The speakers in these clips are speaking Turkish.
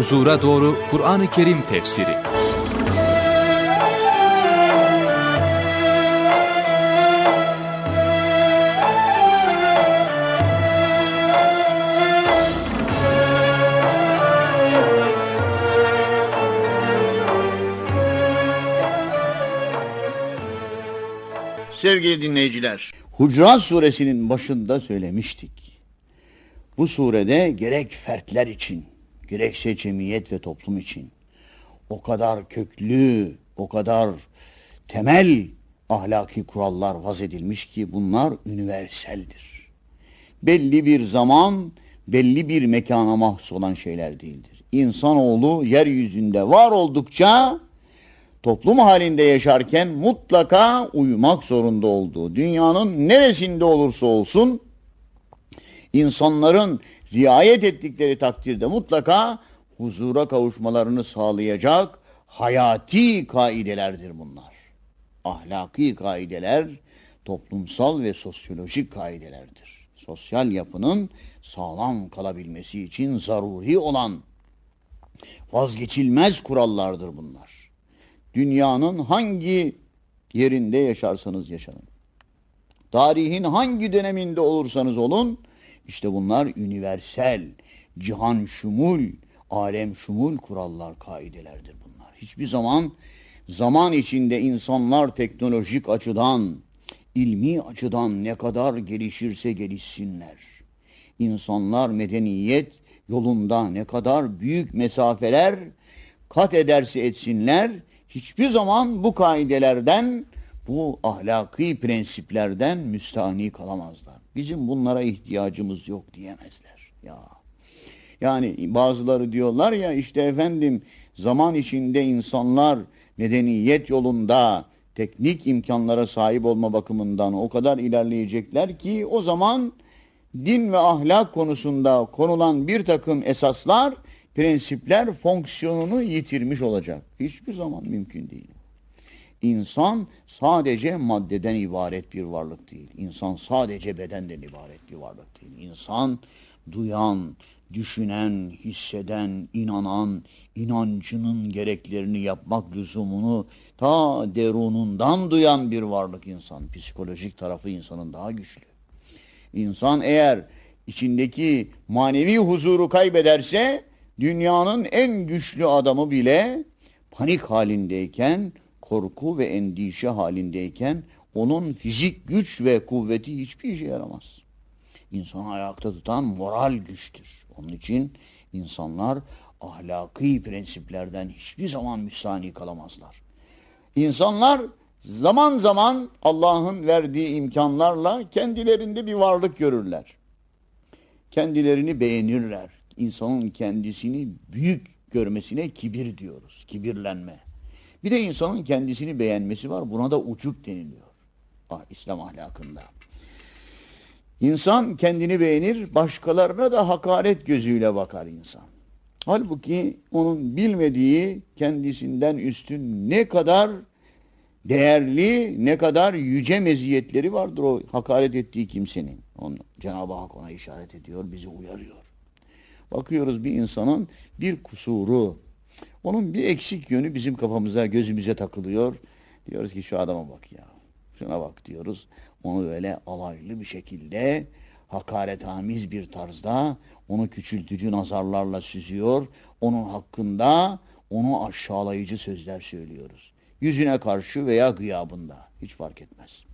Huzura Doğru Kur'an-ı Kerim Tefsiri Sevgili dinleyiciler, Hucurat suresinin başında söylemiştik. Bu surede gerek fertler için, gerekse cemiyet ve toplum için o kadar köklü, o kadar temel ahlaki kurallar vaz edilmiş ki bunlar üniverseldir. Belli bir zaman, belli bir mekana mahsus olan şeyler değildir. İnsanoğlu yeryüzünde var oldukça toplum halinde yaşarken mutlaka uyumak zorunda olduğu, dünyanın neresinde olursa olsun insanların riayet ettikleri takdirde mutlaka huzura kavuşmalarını sağlayacak hayati kaidelerdir bunlar. Ahlaki kaideler toplumsal ve sosyolojik kaidelerdir. Sosyal yapının sağlam kalabilmesi için zaruri olan vazgeçilmez kurallardır bunlar dünyanın hangi yerinde yaşarsanız yaşanın. Tarihin hangi döneminde olursanız olun, işte bunlar üniversel, cihan şumul, alem şumul kurallar, kaidelerdir bunlar. Hiçbir zaman zaman içinde insanlar teknolojik açıdan, ilmi açıdan ne kadar gelişirse gelişsinler. İnsanlar medeniyet yolunda ne kadar büyük mesafeler kat ederse etsinler, hiçbir zaman bu kaidelerden, bu ahlaki prensiplerden müstahni kalamazlar. Bizim bunlara ihtiyacımız yok diyemezler. Ya. Yani bazıları diyorlar ya işte efendim zaman içinde insanlar medeniyet yolunda teknik imkanlara sahip olma bakımından o kadar ilerleyecekler ki o zaman din ve ahlak konusunda konulan bir takım esaslar prensipler fonksiyonunu yitirmiş olacak. Hiçbir zaman mümkün değil. İnsan sadece maddeden ibaret bir varlık değil. İnsan sadece bedenden ibaret bir varlık değil. İnsan duyan, düşünen, hisseden, inanan, inancının gereklerini yapmak lüzumunu ta derunundan duyan bir varlık insan. Psikolojik tarafı insanın daha güçlü. İnsan eğer içindeki manevi huzuru kaybederse dünyanın en güçlü adamı bile panik halindeyken, korku ve endişe halindeyken onun fizik güç ve kuvveti hiçbir işe yaramaz. İnsanı ayakta tutan moral güçtür. Onun için insanlar ahlaki prensiplerden hiçbir zaman müstahni kalamazlar. İnsanlar zaman zaman Allah'ın verdiği imkanlarla kendilerinde bir varlık görürler. Kendilerini beğenirler insanın kendisini büyük görmesine kibir diyoruz. Kibirlenme. Bir de insanın kendisini beğenmesi var. Buna da ucuk deniliyor. Ah, İslam ahlakında. İnsan kendini beğenir, başkalarına da hakaret gözüyle bakar insan. Halbuki onun bilmediği kendisinden üstün ne kadar değerli, ne kadar yüce meziyetleri vardır o hakaret ettiği kimsenin. Onu, Cenab-ı Hak ona işaret ediyor, bizi uyarıyor. Bakıyoruz bir insanın bir kusuru, onun bir eksik yönü bizim kafamıza, gözümüze takılıyor. Diyoruz ki şu adama bak ya, şuna bak diyoruz. Onu böyle alaylı bir şekilde, hakaretamiz bir tarzda, onu küçültücü nazarlarla süzüyor. Onun hakkında onu aşağılayıcı sözler söylüyoruz. Yüzüne karşı veya gıyabında, hiç fark etmez.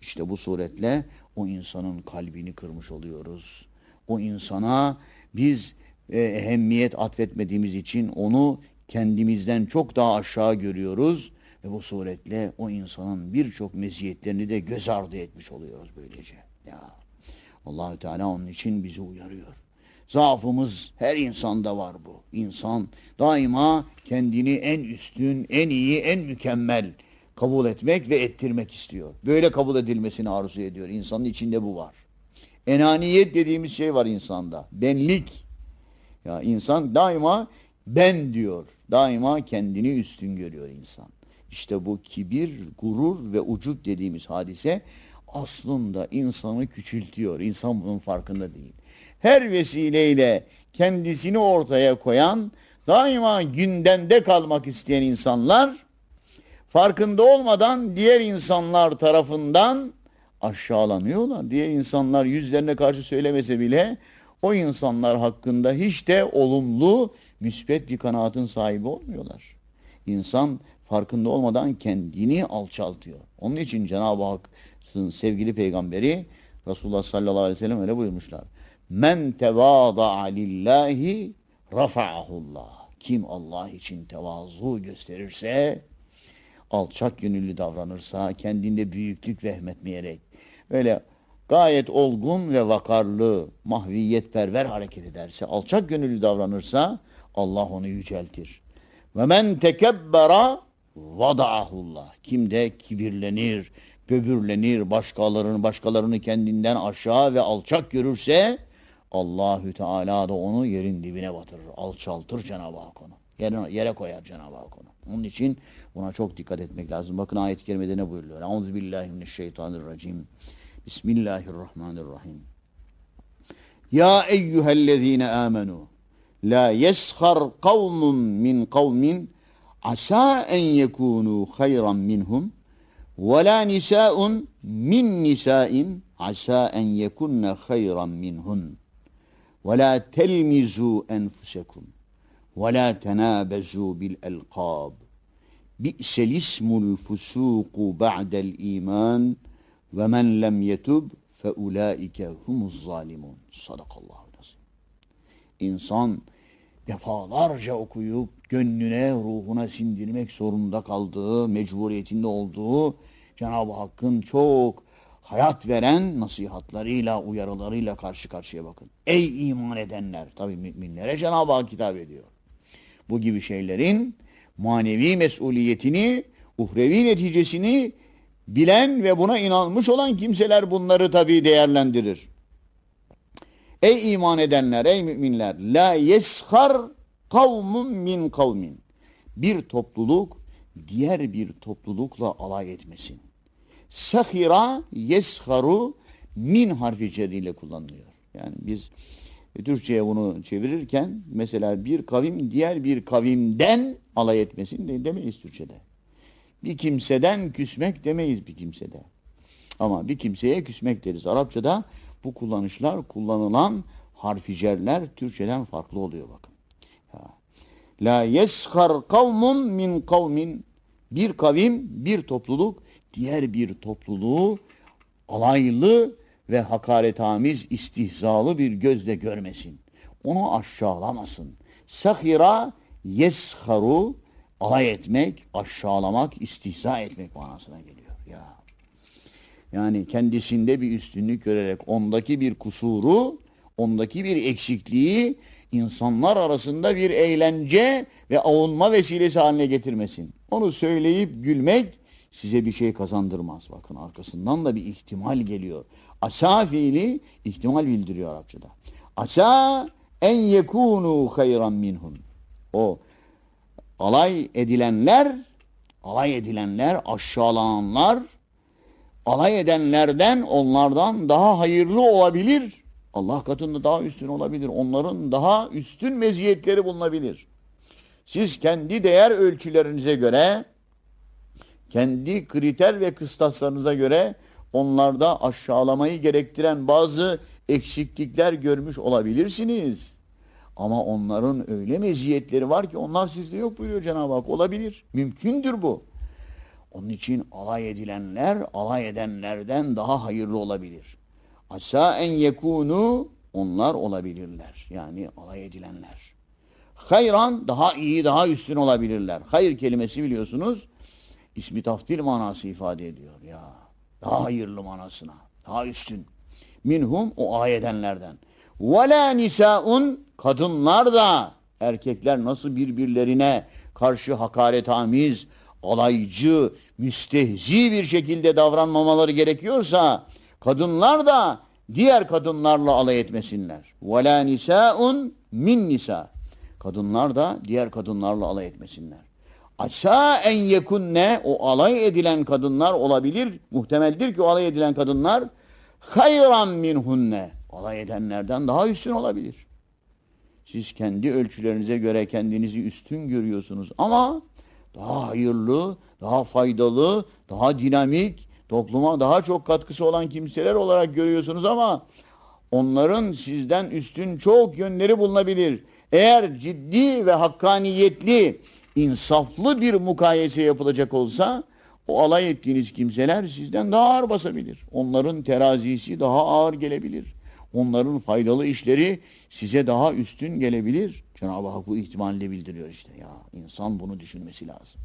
İşte bu suretle o insanın kalbini kırmış oluyoruz. O insana biz e, ehemmiyet atfetmediğimiz için onu kendimizden çok daha aşağı görüyoruz ve bu suretle o insanın birçok meziyetlerini de göz ardı etmiş oluyoruz böylece. Ya Allahü Teala onun için bizi uyarıyor. Zaafımız her insanda var bu. İnsan daima kendini en üstün, en iyi, en mükemmel kabul etmek ve ettirmek istiyor. Böyle kabul edilmesini arzu ediyor. İnsanın içinde bu var. Enaniyet dediğimiz şey var insanda. Benlik. Ya insan daima ben diyor. Daima kendini üstün görüyor insan. İşte bu kibir, gurur ve ucup dediğimiz hadise aslında insanı küçültüyor. İnsan bunun farkında değil. Her vesileyle kendisini ortaya koyan, daima gündemde kalmak isteyen insanlar farkında olmadan diğer insanlar tarafından aşağılanıyorlar. Diğer insanlar yüzlerine karşı söylemese bile o insanlar hakkında hiç de olumlu, müsbet bir kanaatin sahibi olmuyorlar. İnsan farkında olmadan kendini alçaltıyor. Onun için Cenab-ı Hakk'ın sevgili peygamberi Resulullah sallallahu aleyhi ve sellem öyle buyurmuşlar. Men tevâda'a lillahi rafa'ahullah. Kim Allah için tevazu gösterirse alçak gönüllü davranırsa, kendinde büyüklük vehmetmeyerek, öyle gayet olgun ve vakarlı, mahviyetperver hareket ederse, alçak gönüllü davranırsa Allah onu yüceltir. Ve men tekebbera vadaahullah. Kim de kibirlenir, böbürlenir, başkalarını başkalarını kendinden aşağı ve alçak görürse Allahü Teala da onu yerin dibine batırır, alçaltır Cenab-ı Hak onu. Yere, yere koyar Cenab-ı Hak onu. Onun için buna çok dikkat etmek lazım. Bakın ayet-i kerimede ne buyuruyor? Euzubillahimineşşeytanirracim. Bismillahirrahmanirrahim. Ya eyyühellezine amenu la yeshar kavmun min kavmin asa en yekunu hayran minhum ve la nisaun min nisain asa en yekunne hayran minhun ve la telmizu enfusekum ve la tenabezu bil elqab bi'sel ismul fusuku ba'del iman ve men lem yetub fe ulaike humuz zalimun. Sadakallahu lazim. İnsan defalarca okuyup gönlüne, ruhuna sindirmek zorunda kaldığı, mecburiyetinde olduğu Cenab-ı Hakk'ın çok hayat veren nasihatlarıyla, uyarılarıyla karşı karşıya bakın. Ey iman edenler! Tabi müminlere Cenab-ı Hak hitap ediyor. Bu gibi şeylerin manevi mesuliyetini, uhrevi neticesini bilen ve buna inanmış olan kimseler bunları tabi değerlendirir. Ey iman edenler, ey müminler, la yeshar kavmun min kavmin. Bir topluluk diğer bir toplulukla alay etmesin. Sahira yesharu min harfi cerriyle kullanılıyor. Yani biz Türkçe'ye bunu çevirirken mesela bir kavim diğer bir kavimden alay etmesin de demeyiz Türkçe'de. Bir kimseden küsmek demeyiz bir kimsede. Ama bir kimseye küsmek deriz. Arapçada bu kullanışlar kullanılan harficerler Türkçeden farklı oluyor bakın. La yeshar kavmun min kavmin bir kavim, bir topluluk diğer bir topluluğu alaylı ve hakaretamiz, istihzalı bir gözle görmesin. Onu aşağılamasın. Sahira yesharu alay etmek, aşağılamak, istihza etmek manasına geliyor. Ya. Yani kendisinde bir üstünlük görerek ondaki bir kusuru, ondaki bir eksikliği insanlar arasında bir eğlence ve avunma vesilesi haline getirmesin. Onu söyleyip gülmek size bir şey kazandırmaz. Bakın arkasından da bir ihtimal geliyor. Asa fiili ihtimal bildiriyor Arapçada. Asa en yekunu hayran minhum. O alay edilenler, alay edilenler, aşağılananlar, alay edenlerden onlardan daha hayırlı olabilir. Allah katında daha üstün olabilir. Onların daha üstün meziyetleri bulunabilir. Siz kendi değer ölçülerinize göre, kendi kriter ve kıstaslarınıza göre onlarda aşağılamayı gerektiren bazı eksiklikler görmüş olabilirsiniz. Ama onların öyle meziyetleri var ki onlar sizde yok buyuruyor Cenab-ı Hak. Olabilir. Mümkündür bu. Onun için alay edilenler alay edenlerden daha hayırlı olabilir. Asa en yekunu onlar olabilirler. Yani alay edilenler. Hayran daha iyi, daha üstün olabilirler. Hayır kelimesi biliyorsunuz ismi taftil manası ifade ediyor ya. Daha hayırlı manasına. Daha üstün. Minhum o alay edenlerden. Ve la nisaun kadınlar da erkekler nasıl birbirlerine karşı hakaretamiz, alaycı, müstehzi bir şekilde davranmamaları gerekiyorsa kadınlar da diğer kadınlarla alay etmesinler. La nisaun min nisa. Kadınlar da diğer kadınlarla alay etmesinler. Asa en yekunne o alay edilen kadınlar olabilir. Muhtemeldir ki o alay edilen kadınlar hayran minhunne alay edenlerden daha üstün olabilir. Siz kendi ölçülerinize göre kendinizi üstün görüyorsunuz ama daha hayırlı, daha faydalı, daha dinamik, topluma daha çok katkısı olan kimseler olarak görüyorsunuz ama onların sizden üstün çok yönleri bulunabilir. Eğer ciddi ve hakkaniyetli, insaflı bir mukayese yapılacak olsa o alay ettiğiniz kimseler sizden daha ağır basabilir. Onların terazisi daha ağır gelebilir. Onların faydalı işleri size daha üstün gelebilir. Cenab-ı Hak bu ihtimalle bildiriyor işte. Ya insan bunu düşünmesi lazım.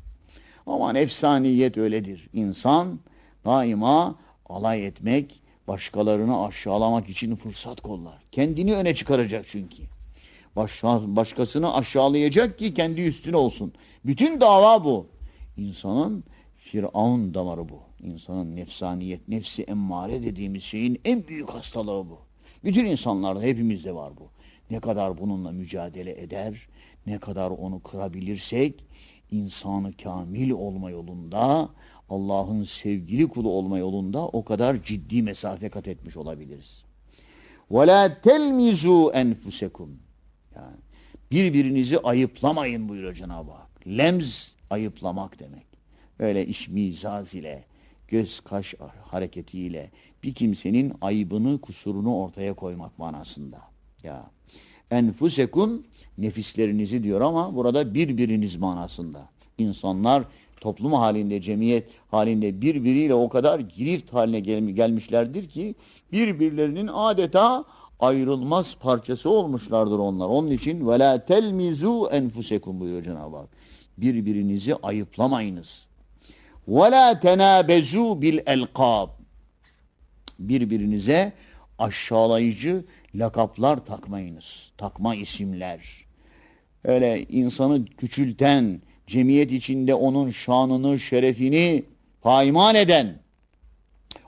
Ama nefsaniyet öyledir. İnsan daima alay etmek, başkalarını aşağılamak için fırsat kollar. Kendini öne çıkaracak çünkü. Başka, başkasını aşağılayacak ki kendi üstüne olsun. Bütün dava bu. İnsanın Firavun damarı bu. İnsanın nefsaniyet, nefsi emmare dediğimiz şeyin en büyük hastalığı bu. Bütün insanlarda hepimizde var bu. Ne kadar bununla mücadele eder, ne kadar onu kırabilirsek insanı kamil olma yolunda, Allah'ın sevgili kulu olma yolunda o kadar ciddi mesafe kat etmiş olabiliriz. وَلَا تَلْمِزُوا اَنْفُسَكُمْ yani birbirinizi ayıplamayın buyuruyor Cenab-ı Hak. Lemz ayıplamak demek. Öyle işmizaz ile, göz kaş hareketiyle bir kimsenin ayıbını, kusurunu ortaya koymak manasında. Ya enfusekum nefislerinizi diyor ama burada birbiriniz manasında. İnsanlar toplum halinde, cemiyet halinde birbiriyle o kadar girift haline gel- gelmişlerdir ki birbirlerinin adeta ayrılmaz parçası olmuşlardır onlar. Onun için ve la telmizu enfusekum buyuruyor Cenab-ı Hak. Birbirinizi ayıplamayınız. Ve la tenabezu bil elkab. Birbirinize aşağılayıcı lakaplar takmayınız. Takma isimler. Öyle insanı küçülten, cemiyet içinde onun şanını, şerefini payman eden,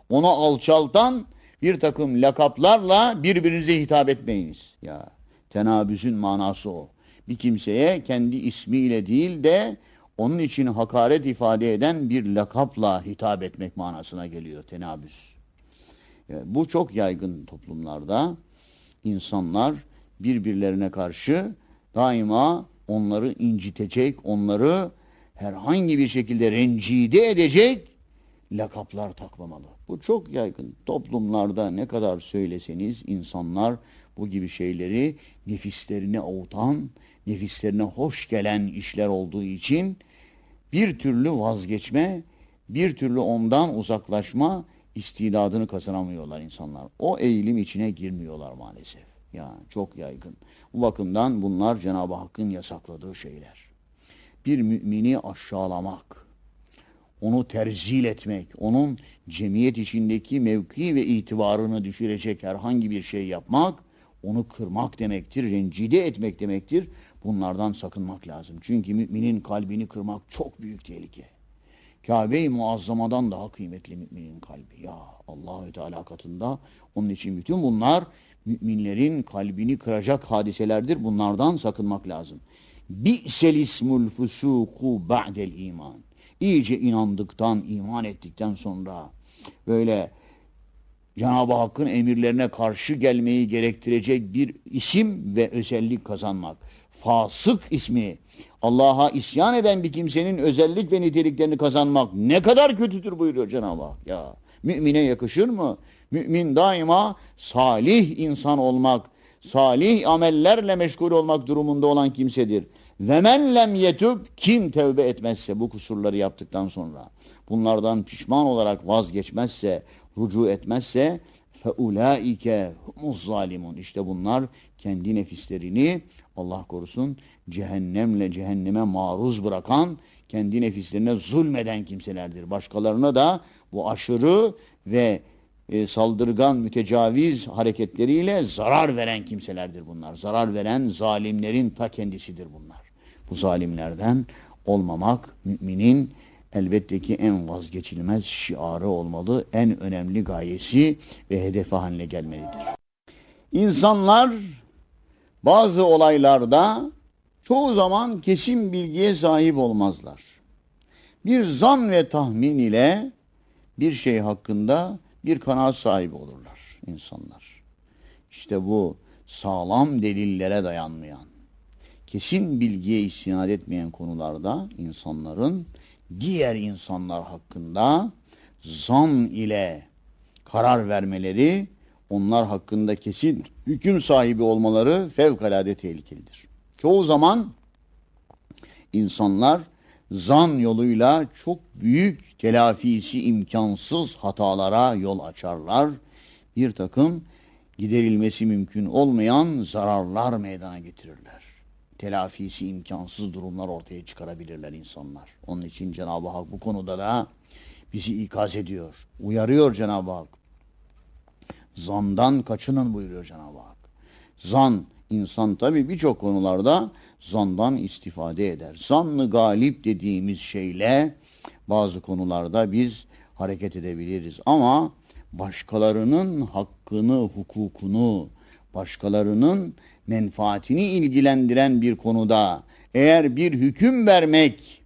onu alçaltan bir takım lakaplarla birbirinize hitap etmeyiniz. Ya tenabüsün manası o. Bir kimseye kendi ismiyle değil de onun için hakaret ifade eden bir lakapla hitap etmek manasına geliyor tenabüs. Ya bu çok yaygın toplumlarda. insanlar birbirlerine karşı daima onları incitecek, onları herhangi bir şekilde rencide edecek lakaplar takmamalı. Bu çok yaygın. Toplumlarda ne kadar söyleseniz insanlar bu gibi şeyleri nefislerine avutan, nefislerine hoş gelen işler olduğu için bir türlü vazgeçme, bir türlü ondan uzaklaşma istidadını kazanamıyorlar insanlar. O eğilim içine girmiyorlar maalesef. Ya çok yaygın. Bu bakımdan bunlar Cenab-ı Hakk'ın yasakladığı şeyler. Bir mümini aşağılamak, onu terzil etmek, onun cemiyet içindeki mevki ve itibarını düşürecek herhangi bir şey yapmak, onu kırmak demektir, rencide etmek demektir. Bunlardan sakınmak lazım. Çünkü müminin kalbini kırmak çok büyük tehlike. Kabe-i Muazzama'dan daha kıymetli müminin kalbi. Ya Allahü Teala katında. Onun için bütün bunlar müminlerin kalbini kıracak hadiselerdir. Bunlardan sakınmak lazım. Bi'sel ismul fusuku ba'del iman. İyice inandıktan, iman ettikten sonra böyle Cenab-ı Hakk'ın emirlerine karşı gelmeyi gerektirecek bir isim ve özellik kazanmak. Fasık ismi, Allah'a isyan eden bir kimsenin özellik ve niteliklerini kazanmak ne kadar kötüdür buyuruyor Cenab-ı Hak. Ya mümine yakışır mı? Mümin daima salih insan olmak, salih amellerle meşgul olmak durumunda olan kimsedir. Ve men lem yetub kim tevbe etmezse bu kusurları yaptıktan sonra bunlardan pişman olarak vazgeçmezse, rucu etmezse feulaike humuz zalimun. İşte bunlar kendi nefislerini Allah korusun cehennemle cehenneme maruz bırakan, kendi nefislerine zulmeden kimselerdir. Başkalarına da bu aşırı ve e, saldırgan, mütecaviz hareketleriyle zarar veren kimselerdir bunlar. Zarar veren zalimlerin ta kendisidir bunlar. Bu zalimlerden olmamak müminin elbette ki en vazgeçilmez şiarı olmalı, en önemli gayesi ve hedefi haline gelmelidir. İnsanlar bazı olaylarda çoğu zaman kesin bilgiye sahip olmazlar. Bir zan ve tahmin ile bir şey hakkında bir kanaat sahibi olurlar insanlar. İşte bu sağlam delillere dayanmayan, kesin bilgiye istinad etmeyen konularda insanların diğer insanlar hakkında zan ile karar vermeleri, onlar hakkında kesin hüküm sahibi olmaları fevkalade tehlikelidir. Çoğu zaman insanlar zan yoluyla çok büyük telafisi imkansız hatalara yol açarlar. Bir takım giderilmesi mümkün olmayan zararlar meydana getirirler. Telafisi imkansız durumlar ortaya çıkarabilirler insanlar. Onun için Cenab-ı Hak bu konuda da bizi ikaz ediyor. Uyarıyor Cenab-ı Hak. Zandan kaçının buyuruyor Cenab-ı Hak. Zan, insan tabi birçok konularda zandan istifade eder. Zannı galip dediğimiz şeyle bazı konularda biz hareket edebiliriz. Ama başkalarının hakkını, hukukunu, başkalarının menfaatini ilgilendiren bir konuda eğer bir hüküm vermek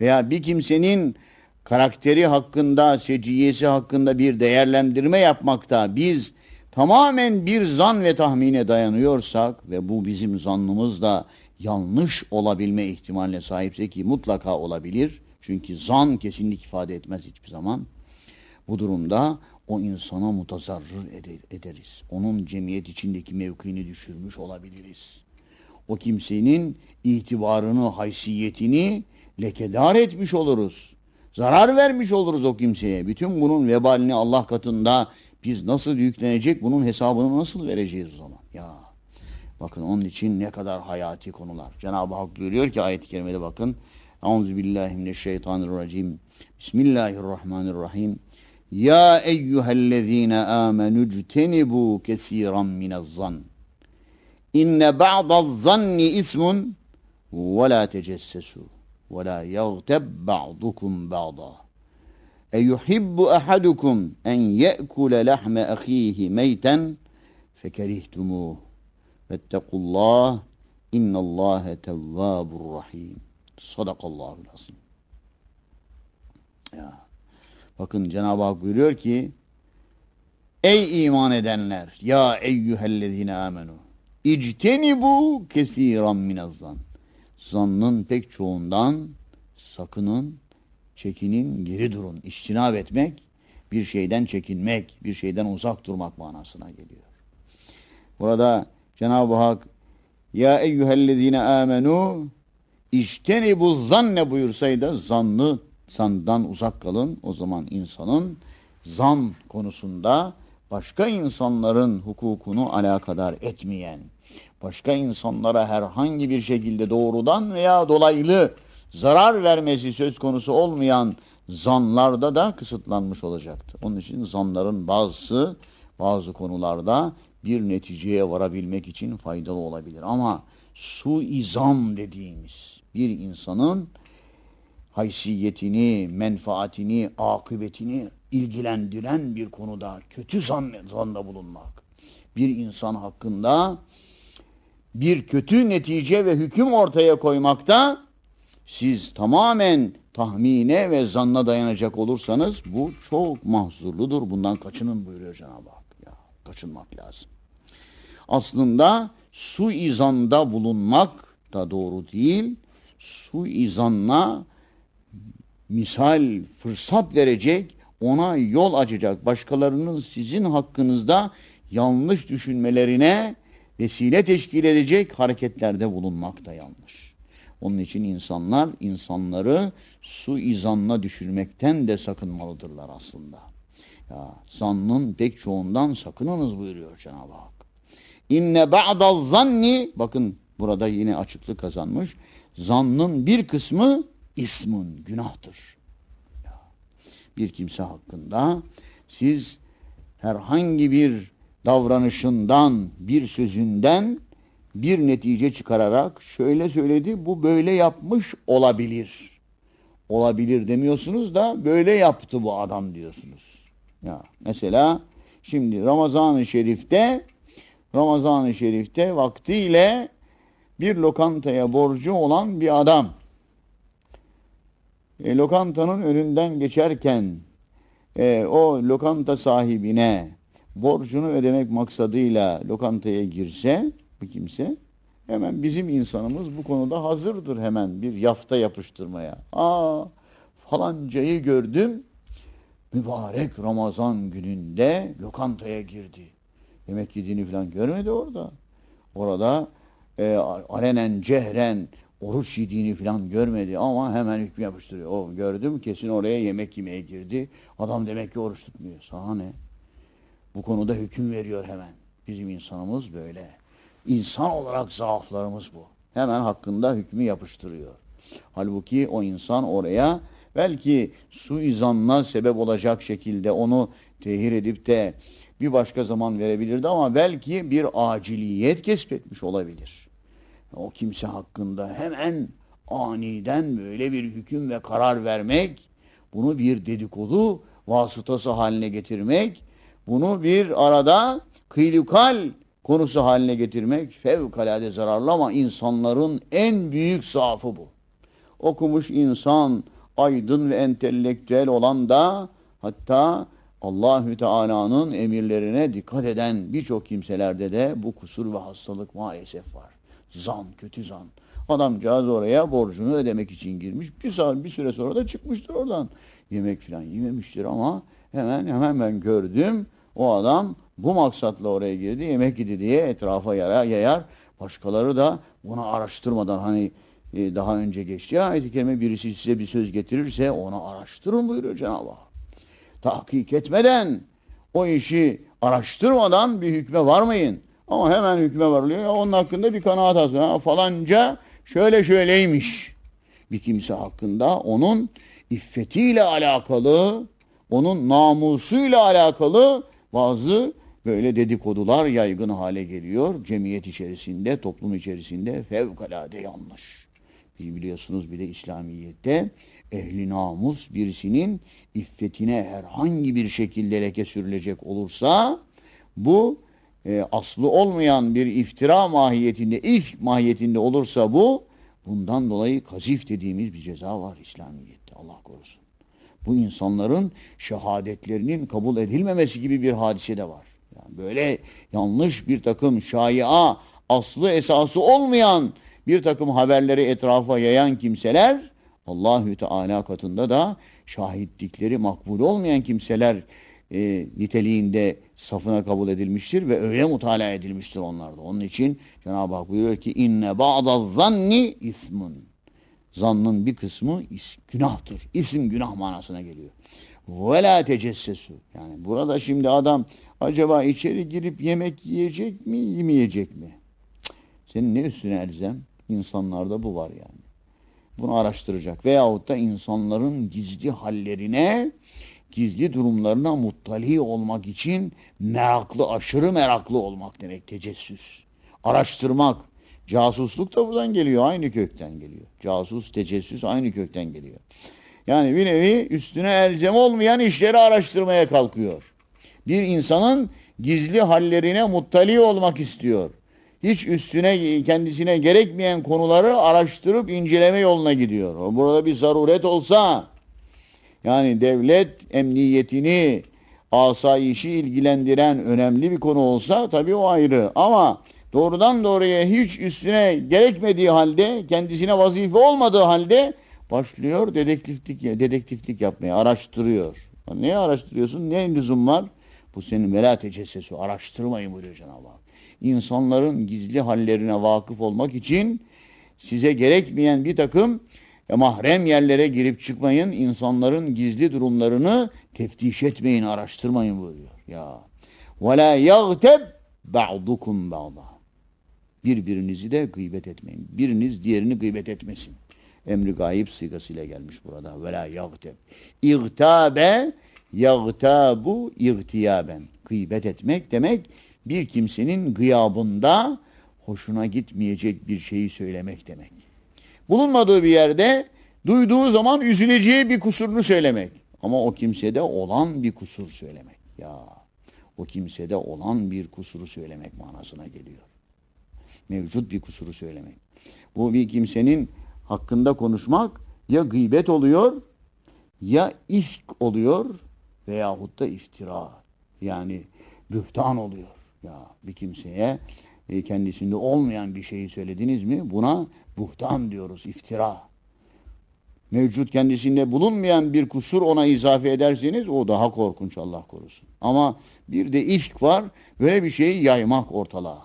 veya bir kimsenin karakteri hakkında, seciyesi hakkında bir değerlendirme yapmakta biz tamamen bir zan ve tahmine dayanıyorsak ve bu bizim zannımız da yanlış olabilme ihtimaline sahipse ki mutlaka olabilir. Çünkü zan kesinlik ifade etmez hiçbir zaman. Bu durumda o insana mutazarrır eder, ederiz. Onun cemiyet içindeki mevkini düşürmüş olabiliriz. O kimsenin itibarını, haysiyetini lekedar etmiş oluruz. Zarar vermiş oluruz o kimseye. Bütün bunun vebalini Allah katında biz nasıl yüklenecek, bunun hesabını nasıl vereceğiz o zaman? Ya bakın onun için ne kadar hayati konular. Cenab-ı Hak buyuruyor ki ayet-i kerimede bakın. Euzubillahimineşşeytanirracim. Bismillahirrahmanirrahim. Ya eyyühellezine amenu ctenibu kesiran minezzan. İnne ba'daz zanni ismun ve la tecessesu ve la yagteb ba'dukum ba'da. Eyuhibbu ahadukum en ye'kule lahme ahihi meyten fekerihtumuh. Vettekullah innallâhe tevvâbur rahim. Sadakallahul azim. Ya. Bakın Cenab-ı Hak buyuruyor ki Ey iman edenler ya eyyühellezine amenu İctenibu kesiran minazzan Zannın pek çoğundan sakının, çekinin, geri durun. İçtinab etmek, bir şeyden çekinmek, bir şeyden uzak durmak manasına geliyor. Burada Cenab-ı Hak ya eyyühellezine amenu İçtenibu zanne buyursaydı zannı sandan uzak kalın. O zaman insanın zan konusunda başka insanların hukukunu alakadar etmeyen, başka insanlara herhangi bir şekilde doğrudan veya dolaylı zarar vermesi söz konusu olmayan zanlarda da kısıtlanmış olacaktı. Onun için zanların bazısı bazı konularda bir neticeye varabilmek için faydalı olabilir. Ama suizam dediğimiz bir insanın haysiyetini, menfaatini, akıbetini ilgilendiren bir konuda kötü zan, zanda bulunmak. Bir insan hakkında bir kötü netice ve hüküm ortaya koymakta siz tamamen tahmine ve zanna dayanacak olursanız bu çok mahzurludur. Bundan kaçının buyuruyor Cenab-ı Hak. Ya, kaçınmak lazım. Aslında suizanda bulunmak da doğru değil. Suizanla misal fırsat verecek, ona yol açacak, başkalarının sizin hakkınızda yanlış düşünmelerine vesile teşkil edecek hareketlerde bulunmak da yanlış. Onun için insanlar insanları suizanla düşürmekten de sakınmalıdırlar aslında. Ya zannın pek çoğundan sakınınız buyuruyor Cenab-ı Hak. İnne ba'da zanni bakın burada yine açıklık kazanmış. Zannın bir kısmı ismun günahtır. Bir kimse hakkında siz herhangi bir davranışından, bir sözünden bir netice çıkararak şöyle söyledi, bu böyle yapmış olabilir. Olabilir demiyorsunuz da böyle yaptı bu adam diyorsunuz. Ya mesela şimdi Ramazan-ı Şerif'te Ramazan-ı Şerif'te vaktiyle bir lokantaya borcu olan bir adam e, lokantanın önünden geçerken e, o lokanta sahibine borcunu ödemek maksadıyla lokantaya girse bir kimse hemen bizim insanımız bu konuda hazırdır hemen bir yafta yapıştırmaya. Aa falancayı gördüm mübarek Ramazan gününde lokantaya girdi. Yemek yediğini falan görmedi orada. Orada e, alenen cehren oruç yediğini falan görmedi ama hemen hükmü yapıştırıyor. O gördüm kesin oraya yemek yemeye girdi. Adam demek ki oruç tutmuyor. Sana ne? Bu konuda hüküm veriyor hemen. Bizim insanımız böyle. İnsan olarak zaaflarımız bu. Hemen hakkında hükmü yapıştırıyor. Halbuki o insan oraya belki suizanla sebep olacak şekilde onu tehir edip de bir başka zaman verebilirdi ama belki bir aciliyet kesbetmiş olabilir. O kimse hakkında hemen aniden böyle bir hüküm ve karar vermek, bunu bir dedikodu vasıtası haline getirmek, bunu bir arada kıylukal konusu haline getirmek fevkalade zararlı ama insanların en büyük zaafı bu. Okumuş insan, aydın ve entelektüel olan da hatta Allahü Teala'nın emirlerine dikkat eden birçok kimselerde de bu kusur ve hastalık maalesef var. Zan, kötü zan. Adamcağız oraya borcunu ödemek için girmiş. Bir saat bir süre sonra da çıkmıştır oradan. Yemek falan yememiştir ama hemen hemen ben gördüm. O adam bu maksatla oraya girdi. Yemek yedi diye etrafa yara, yayar. Başkaları da bunu araştırmadan hani e, daha önce geçti. Ayet-i kerime birisi size bir söz getirirse onu araştırın buyuruyor Cenab-ı Hak. Tahkik etmeden o işi araştırmadan bir hükme varmayın. Ama hemen hükme varılıyor. Onun hakkında bir kanaat hasıl. Ha, falanca şöyle şöyleymiş. Bir kimse hakkında onun iffetiyle alakalı, onun namusuyla alakalı bazı böyle dedikodular yaygın hale geliyor. Cemiyet içerisinde, toplum içerisinde fevkalade yanlış. Biliyorsunuz bir de İslamiyet'te ehli namus birisinin iffetine herhangi bir şekilde leke sürülecek olursa bu e, aslı olmayan bir iftira mahiyetinde, ifk mahiyetinde olursa bu bundan dolayı kazif dediğimiz bir ceza var İslamiyet'te Allah korusun. Bu insanların şehadetlerinin kabul edilmemesi gibi bir hadise de var. Yani böyle yanlış bir takım şaia, aslı esası olmayan bir takım haberleri etrafa yayan kimseler Allahü Teala katında da şahitlikleri makbul olmayan kimseler e, niteliğinde safına kabul edilmiştir ve öyle mutala edilmiştir onlarda. Onun için Cenab-ı Hak buyuruyor ki inne ba'da zanni ismun. Zannın bir kısmı is, günahtır. İsim günah manasına geliyor. Ve la tecessesu. Yani burada şimdi adam acaba içeri girip yemek yiyecek mi, yemeyecek mi? Senin ne üstüne elzem? İnsanlarda bu var yani. Bunu araştıracak. Veyahut da insanların gizli hallerine, gizli durumlarına muttali olmak için meraklı, aşırı meraklı olmak demek tecessüs. Araştırmak. Casusluk da buradan geliyor, aynı kökten geliyor. Casus, tecessüs aynı kökten geliyor. Yani bir nevi üstüne elzem olmayan işleri araştırmaya kalkıyor. Bir insanın gizli hallerine muttali olmak istiyor. Hiç üstüne kendisine gerekmeyen konuları araştırıp inceleme yoluna gidiyor. Burada bir zaruret olsa yani devlet emniyetini, asayişi ilgilendiren önemli bir konu olsa tabii o ayrı. Ama doğrudan doğruya hiç üstüne gerekmediği halde, kendisine vazife olmadığı halde başlıyor dedektiflik, dedektiflik yapmaya, araştırıyor. Neyi araştırıyorsun? Ne lüzum var? Bu senin vela tecessüsü. Araştırmayın buyuruyor Cenab-ı Hak. İnsanların gizli hallerine vakıf olmak için size gerekmeyen bir takım e, mahrem yerlere girip çıkmayın. İnsanların gizli durumlarını teftiş etmeyin, araştırmayın buyuruyor. Ya. Ve la yagteb ba'dukum ba'da. Birbirinizi de gıybet etmeyin. Biriniz diğerini gıybet etmesin. Emri gayip sigasıyla gelmiş burada. Ve la yagteb. İgtabe yagtabu igtiyaben. Gıybet etmek demek bir kimsenin gıyabında hoşuna gitmeyecek bir şeyi söylemek demek. Bulunmadığı bir yerde duyduğu zaman üzüleceği bir kusurunu söylemek. Ama o kimsede olan bir kusur söylemek. Ya o kimsede olan bir kusuru söylemek manasına geliyor. Mevcut bir kusuru söylemek. Bu bir kimsenin hakkında konuşmak ya gıybet oluyor ya isk oluyor veyahut da iftira. Yani bühtan oluyor. Ya bir kimseye kendisinde olmayan bir şeyi söylediniz mi buna buhtan diyoruz, iftira. Mevcut kendisinde bulunmayan bir kusur ona izafe ederseniz o daha korkunç Allah korusun. Ama bir de ifk var böyle bir şeyi yaymak ortalığa.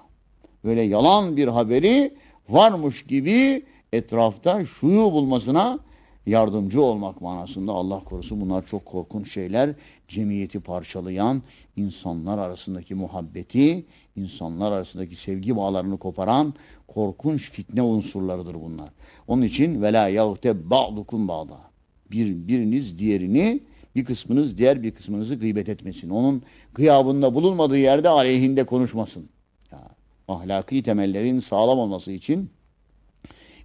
Böyle yalan bir haberi varmış gibi etrafta şuyu bulmasına yardımcı olmak manasında Allah korusun bunlar çok korkunç şeyler. Cemiyeti parçalayan, insanlar arasındaki muhabbeti, insanlar arasındaki sevgi bağlarını koparan korkunç fitne unsurlarıdır bunlar. Onun için vela yağte ba'dukum ba'da. Bir, biriniz diğerini, bir kısmınız diğer bir kısmınızı gıybet etmesin. Onun gıyabında bulunmadığı yerde aleyhinde konuşmasın. Ya, ahlaki temellerin sağlam olması için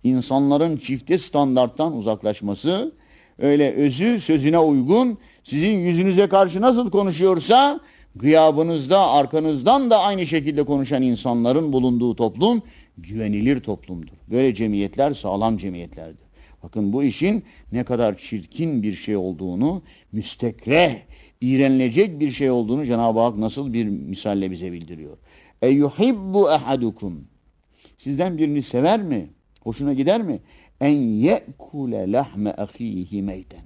insanların çifte standarttan uzaklaşması, öyle özü sözüne uygun, sizin yüzünüze karşı nasıl konuşuyorsa, gıyabınızda, arkanızdan da aynı şekilde konuşan insanların bulunduğu toplum güvenilir toplumdur. Böyle cemiyetler sağlam cemiyetlerdir. Bakın bu işin ne kadar çirkin bir şey olduğunu, müstekreh, iğrenilecek bir şey olduğunu Cenab-ı Hak nasıl bir misalle bize bildiriyor. E yuhibbu ahadukum. Sizden birini sever mi? Hoşuna gider mi? En ye'kule lahme ahihi meyten.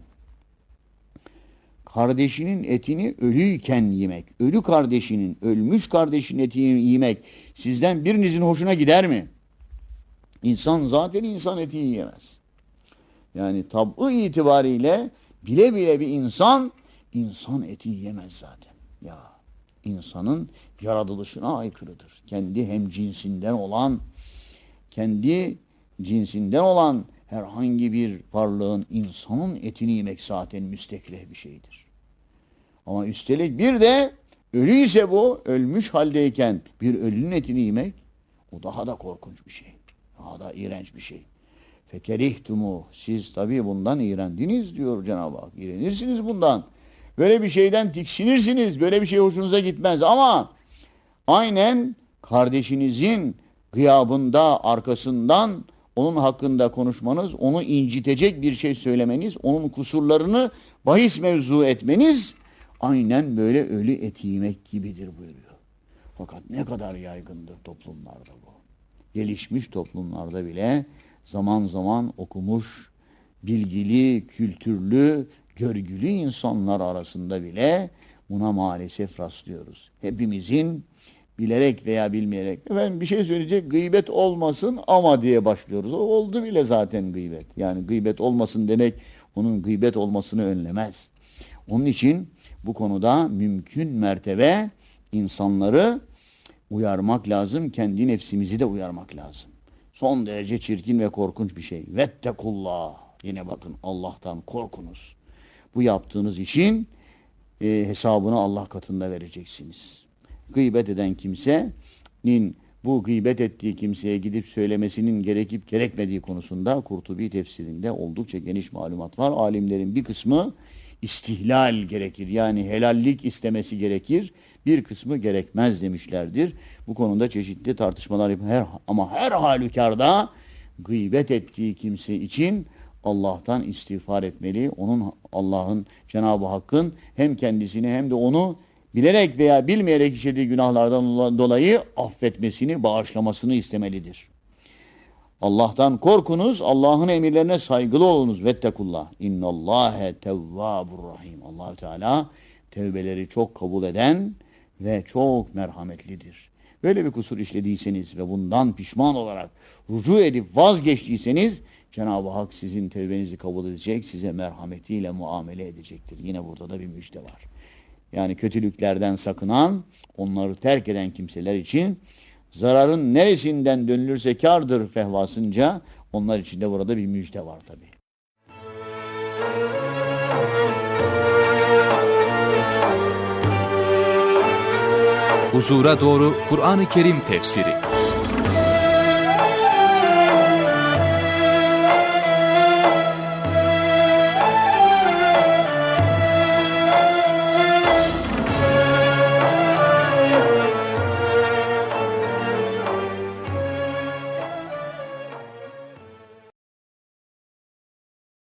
Kardeşinin etini ölüyken yemek, ölü kardeşinin, ölmüş kardeşinin etini yemek sizden birinizin hoşuna gider mi? İnsan zaten insan eti yiyemez. Yani tab'ı itibariyle bile bile bir insan insan eti yiyemez zaten. Ya insanın yaratılışına aykırıdır. Kendi hem cinsinden olan kendi cinsinden olan herhangi bir varlığın insanın etini yemek zaten müstekreh bir şeydir. Ama üstelik bir de ölü ise bu ölmüş haldeyken bir ölünün etini yemek o daha da korkunç bir şey. Daha da iğrenç bir şey. Fekerihtumu siz tabii bundan iğrendiniz diyor Cenab-ı Hak. İğrenirsiniz bundan. Böyle bir şeyden tiksinirsiniz. Böyle bir şey hoşunuza gitmez ama aynen kardeşinizin gıyabında arkasından onun hakkında konuşmanız, onu incitecek bir şey söylemeniz, onun kusurlarını bahis mevzu etmeniz aynen böyle ölü eti yemek gibidir buyuruyor. Fakat ne kadar yaygındır toplumlarda bu. Gelişmiş toplumlarda bile zaman zaman okumuş, bilgili, kültürlü, görgülü insanlar arasında bile buna maalesef rastlıyoruz. Hepimizin bilerek veya bilmeyerek efendim bir şey söyleyecek gıybet olmasın ama diye başlıyoruz. O oldu bile zaten gıybet. Yani gıybet olmasın demek onun gıybet olmasını önlemez. Onun için bu konuda mümkün mertebe insanları uyarmak lazım. Kendi nefsimizi de uyarmak lazım. Son derece çirkin ve korkunç bir şey. Vettekullah. Yine bakın Allah'tan korkunuz. Bu yaptığınız işin e, hesabını Allah katında vereceksiniz gıybet eden kimsenin bu gıybet ettiği kimseye gidip söylemesinin gerekip gerekmediği konusunda Kurtubi tefsirinde oldukça geniş malumat var. Alimlerin bir kısmı istihlal gerekir yani helallik istemesi gerekir. Bir kısmı gerekmez demişlerdir. Bu konuda çeşitli tartışmalar. Her, ama her halükarda gıybet ettiği kimse için Allah'tan istiğfar etmeli. Onun Allah'ın Cenab-ı Hakk'ın hem kendisini hem de onu bilerek veya bilmeyerek işlediği günahlardan dolayı affetmesini, bağışlamasını istemelidir. Allah'tan korkunuz, Allah'ın emirlerine saygılı olunuz. Vettekullah. İnnallâhe tevvâbur rahim. Allahü Teala tevbeleri çok kabul eden ve çok merhametlidir. Böyle bir kusur işlediyseniz ve bundan pişman olarak rucu edip vazgeçtiyseniz Cenab-ı Hak sizin tevbenizi kabul edecek, size merhametiyle muamele edecektir. Yine burada da bir müjde var. Yani kötülüklerden sakınan, onları terk eden kimseler için zararın neresinden dönülürse kardır fehvasınca onlar için de burada bir müjde var tabi. Huzura doğru Kur'an-ı Kerim tefsiri